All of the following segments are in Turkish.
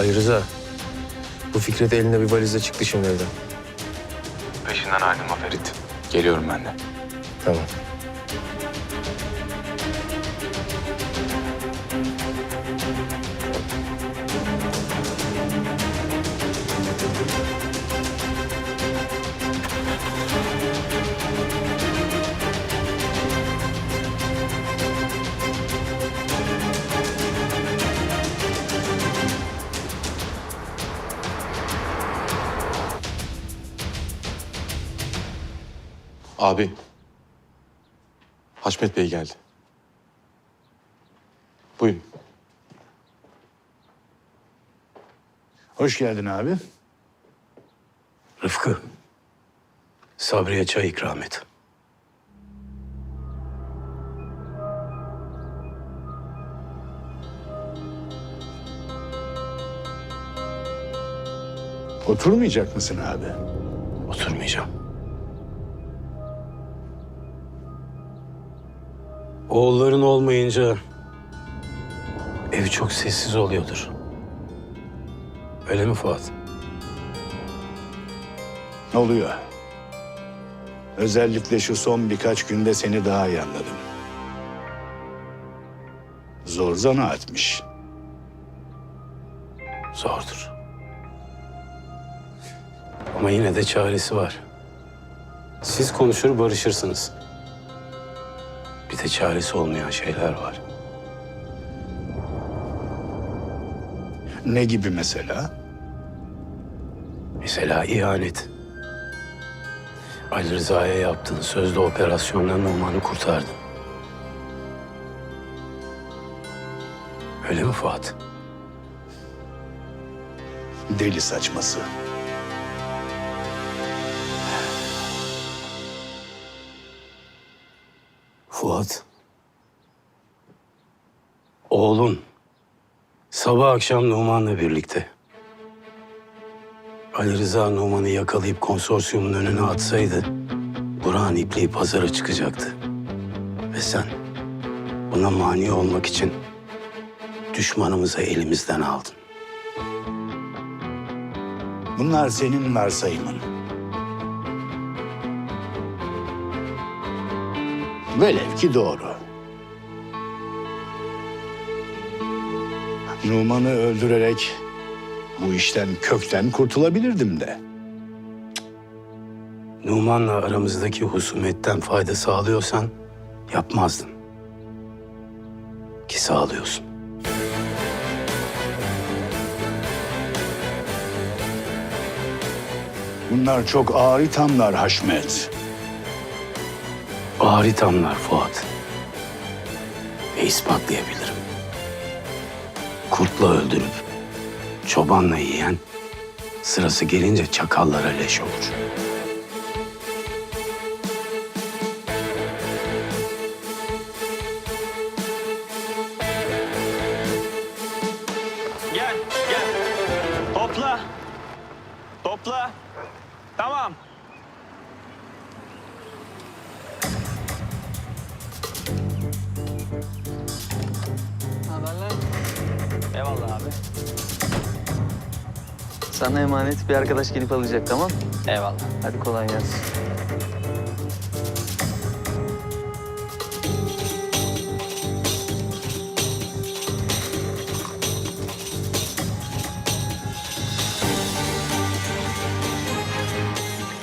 Ali Rıza. Bu Fikret eline bir valizle çıktı şimdi evden. Peşinden ayrılma Ferit. Geliyorum ben de. Tamam. Abi. Haşmet Bey geldi. Buyurun. Hoş geldin abi. Rıfkı, Sabri'ye çay ikram et. Oturmayacak mısın abi? Oturmayacağım. Oğulların olmayınca ev çok sessiz oluyordur. Öyle mi Fuat? Ne oluyor? Özellikle şu son birkaç günde seni daha iyi anladım. Zor zanaatmiş. Zordur. Ama yine de çaresi var. Siz konuşur barışırsınız. Bir de çaresi olmayan şeyler var. Ne gibi mesela? Mesela ihanet. Ali Rıza'ya yaptığın sözlü operasyonla Numan'ı kurtardın. Öyle mi Fuat? Deli saçması. Fuat. Oğlun sabah akşam Numan'la birlikte. Ali Rıza Numan'ı yakalayıp konsorsiyumun önüne atsaydı... ...Burak'ın ipliği pazara çıkacaktı. Ve sen buna mani olmak için düşmanımızı elimizden aldın. Bunlar senin varsayımın. Velev ki doğru. Numan'ı öldürerek bu işten kökten kurtulabilirdim de. Numan'la aramızdaki husumetten fayda sağlıyorsan yapmazdın. Ki sağlıyorsun. Bunlar çok ağır ithamlar Haşmet. Ağır ithamlar Fuat. Ve ispatlayabilirim. Kurtla öldürüp çobanla yiyen sırası gelince çakallara leş olur. Sana emanet bir arkadaş gelip alacak tamam? Eyvallah. Hadi kolay gelsin.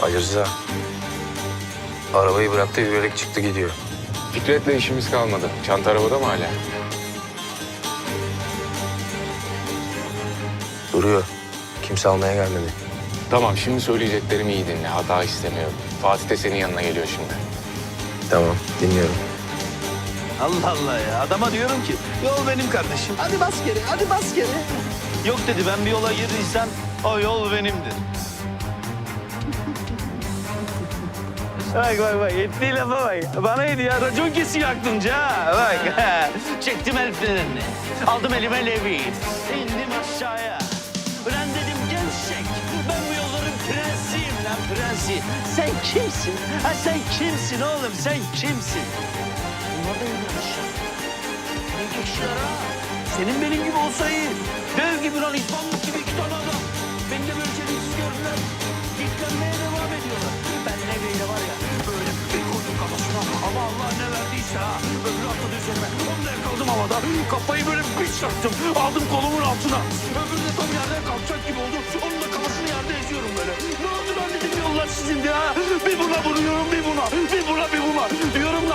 Ali Rıza. Arabayı bıraktı yürüyerek çıktı gidiyor. Fikret'le işimiz kalmadı. Çanta arabada mı hala? Duruyor. Kimse almaya gelmedi. Tamam şimdi söyleyeceklerimi iyi dinle. Hata istemiyorum. Fatih de senin yanına geliyor şimdi. Tamam dinliyorum. Allah Allah ya. Adama diyorum ki yol benim kardeşim. Hadi bas geri, hadi bas geri. Yok dedi ben bir yola girdiysem o yol benimdir. Bak bak bak ettiği lafa bak. Bana hediye racon kesiyor aklınca ha. Bak çektim el frenini. Aldım elime levi. İndim aşağıya. Ulan dedim gevşek. Ben bu yolların prensiyim lan prensi. Sen kimsin? Ha sen kimsin oğlum sen kimsin? Bunlar da aşağı. Ne geçiyor ha? Senin benim gibi olsa. Dev gibi lan İstanbul gibi iki tane adam. Beni de böyle çeliksiz gördüler. Diklenmeye devam ediyorlar. Ben Levi'yle var ya böyle bir koydum kafasına. Ama Allah ne verdiyse ha. Öbürü atladı üzerime. Onunla yakaladım havada. Kafayı böyle bir çaktım. Aldım kolumun altına.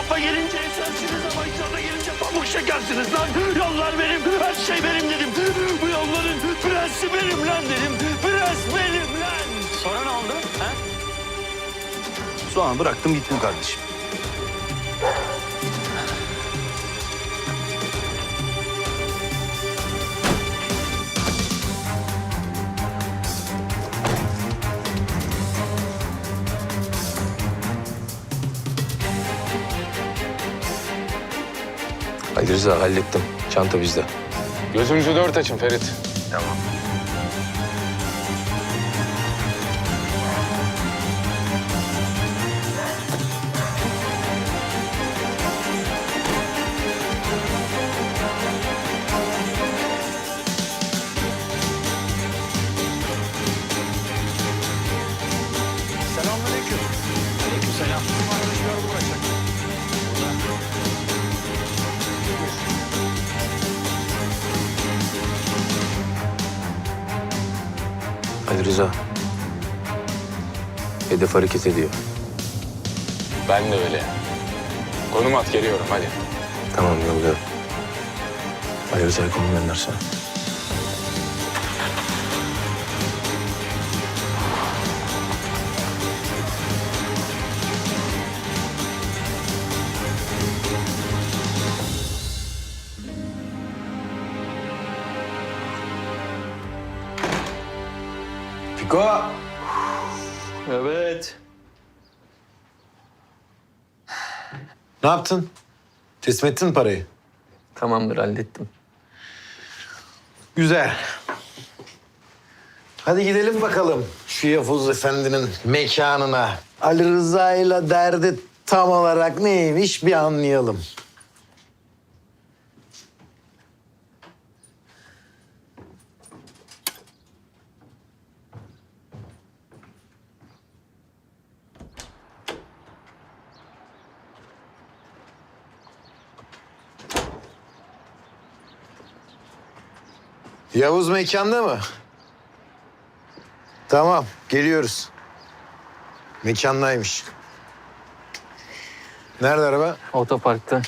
Lafa gelince esersiniz ama içeride gelince pamuk şekersiniz lan. Yollar benim, her şey benim dedim. Bu yolların prensi benim lan dedim. Prens benim lan. Sonra ne oldu? Ha? Sonra bıraktım gittim kardeşim. Ali Rıza hallettim. Çanta bizde. Gözünüzü dört açın Ferit. Selamünaleyküm. Aleykümselam. Rıza. Hedef hareket ediyor. Ben de öyle. Konum at geliyorum hadi. Tamam yolluyorum. Ali Rıza'yı konum göndersene. Fiko. Evet. Ne yaptın? Teslim ettin mi parayı? Tamamdır hallettim. Güzel. Hadi gidelim bakalım şu Yavuz Efendi'nin mekanına. Ali Rıza ile derdi tam olarak neymiş bir anlayalım. Yavuz mekanda mı? Tamam, geliyoruz. Mekandaymış. Nerede araba? Otoparkta.